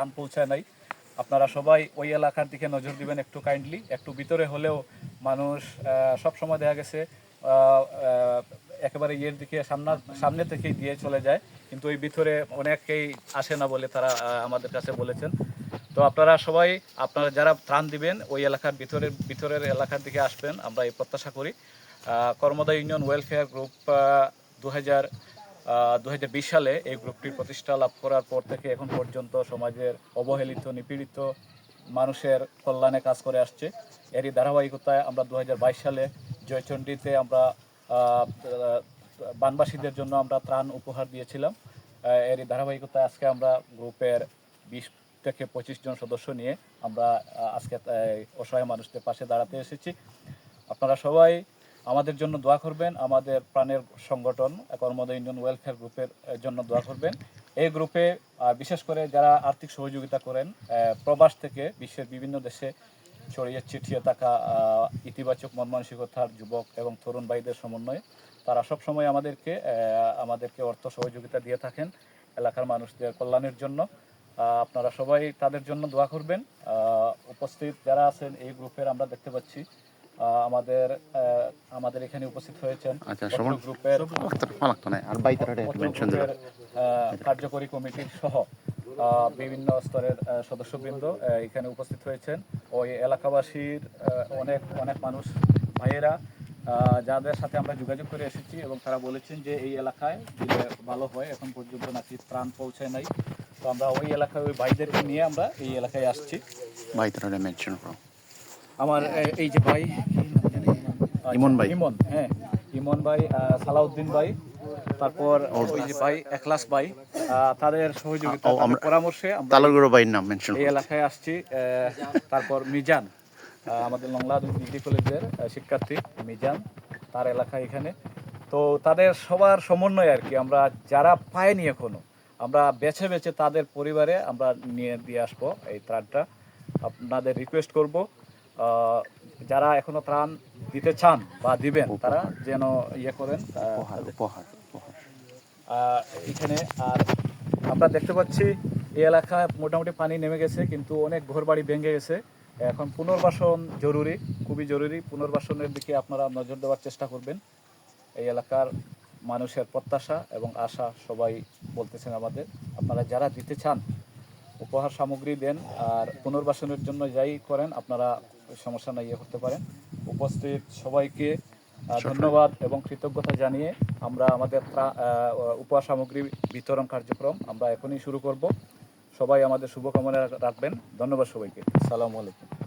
ত্রাণ পৌঁছায় নাই। আপনারা সবাই ওই এলাকার দিকে নজর দিবেন একটু কাইন্ডলি একটু ভিতরে হলেও মানুষ সব সময় দেখা গেছে একেবারে ইয়ের দিকে, সামনা, সামনে থেকেই দিয়ে চলে যায়। কিন্তু ওই ভিতরে অনেকেই আসে না বলে তারা আমাদের কাছে বলেছেন। তো আপনারা সবাই, আপনারা যারা ত্রাণ দিবেন, ওই এলাকার ভিতরের ভিতরের এলাকার দিকে আসবেন। আমরা এই প্রত্যাশা করি। কর্মদা ইউনিয়ন ওয়েলফেয়ার গ্রুপ দু হাজার দু হাজার বিশ সালে এই গ্রুপটির প্রতিষ্ঠা লাভ করার পর থেকে এখন পর্যন্ত সমাজের অবহেলিত, নিপীড়িত মানুষের কল্যাণে কাজ করে আসছে। এরই ধারাবাহিকতায় আমরা দু হাজার বাইশ সালে জয়চণ্ডীতে আমরা বানবাসীদের জন্য আমরা ত্রাণ উপহার দিয়েছিলাম। এরই ধারাবাহিকতায় আজকে আমরা গ্রুপের বিশ থেকে পঁচিশ জন সদস্য নিয়ে আমরা আজকে অসহায় মানুষদের পাশে দাঁড়াতে এসেছি। আপনারা সবাই আমাদের জন্য দোয়া করবেন, আমাদের প্রাণের সংগঠন, কর্মদা ইন্ডিয়ান ওয়েলফেয়ার গ্রুপের জন্য দোয়া করবেন। এই গ্রুপে বিশেষ করে যারা আর্থিক সহযোগিতা করেন প্রবাস থেকে বিশ্বের বিভিন্ন দেশে ছড়িয়ে ছিটিয়ে থাকা ইতিবাচক মন মানসিকতার যুবক এবং তরুণ ভাইদের সমন্বয়ে তারা সব সময় আমাদেরকে আমাদেরকে অর্থ সহযোগিতা দিয়ে থাকেন এলাকার মানুষদের কল্যাণের জন্য। আপনারা সবাই তাদের জন্য দোয়া করবেন। উপস্থিত যারা আছেন এই গ্রুপের আমরা দেখতে পাচ্ছি আমাদের আমাদের এখানে উপস্থিত হয়েছেন আচ্ছা। গ্রুপের কার্যকরী কমিটির সহ বিভিন্ন স্তরের সদস্যবৃন্দ এখানে উপস্থিত হয়েছেন। ওই এলাকাবাসীর অনেক অনেক মানুষ ভাইয়েরা যাদের সাথে আমরা যোগাযোগ করে এসেছি এবং তারা বলেছেন যে এই এলাকায় দিলে ভালো হয় এখন পর্যন্ত নাকি প্রাণ পৌঁছায় নাই। তো আমরা ওই এলাকায় ওই ভাইদেরকে নিয়ে আমরা এই এলাকায় আসছি। বাইতারাটা মেনশন করো। আমার এই যে ভাই ইমন ভাই। ইমন হ্যাঁ ইমন ভাই সালাউদ্দিন ভাই তারপর ওই যে ভাই একলাস ভাই তাদের সহযোগিতা পরামর্শে আমরা তালুরগুড়ো বাইয়ের নাম মেনশন এই এলাকায় আসছি তারপর মিজান আমাদের লংলা ডিগ্রি কলেজের শিক্ষার্থী মিজান তার এলাকা এখানে। তো তাদের সবার সমন্বয় আর কি আমরা যারা পাইনি এখনও আমরা বেছে বেছে তাদের পরিবারে আমরা নিয়ে দিয়ে আসব এই ত্রাণটা। আপনাদের রিকোয়েস্ট করব যারা এখনও ত্রাণ দিতে চান বা দিবেন তারা যেন ইয়ে করেন এখানে আর আমরা দেখতে পাচ্ছি এই এলাকায় মোটামুটি পানি নেমে গেছে কিন্তু অনেক ঘরবাড়ি ভেঙে গেছে। এখন পুনর্বাসন জরুরি খুবই জরুরি। পুনর্বাসনের দিকে আপনারা নজর দেওয়ার চেষ্টা করবেন। এই এলাকার মানুষের প্রত্যাশা এবং আশা সবাই বলতেছেন আমাদের। আপনারা যারা দিতে চান উপহার সামগ্রী দেন আর পুনর্বাসনের জন্য যাই করেন আপনারা সমস্যা না ইয়ে করতে পারেন। উপস্থিত সবাইকে ধন্যবাদ এবং কৃতজ্ঞতা জানিয়ে আমরা আমাদের উপহার সামগ্রী বিতরণ কার্যক্রম আমরা এখনই শুরু করব। সবাই আমাদের শুভকামনা রাখবেন। ধন্যবাদ সবাইকে। সালামু আলাইকুম।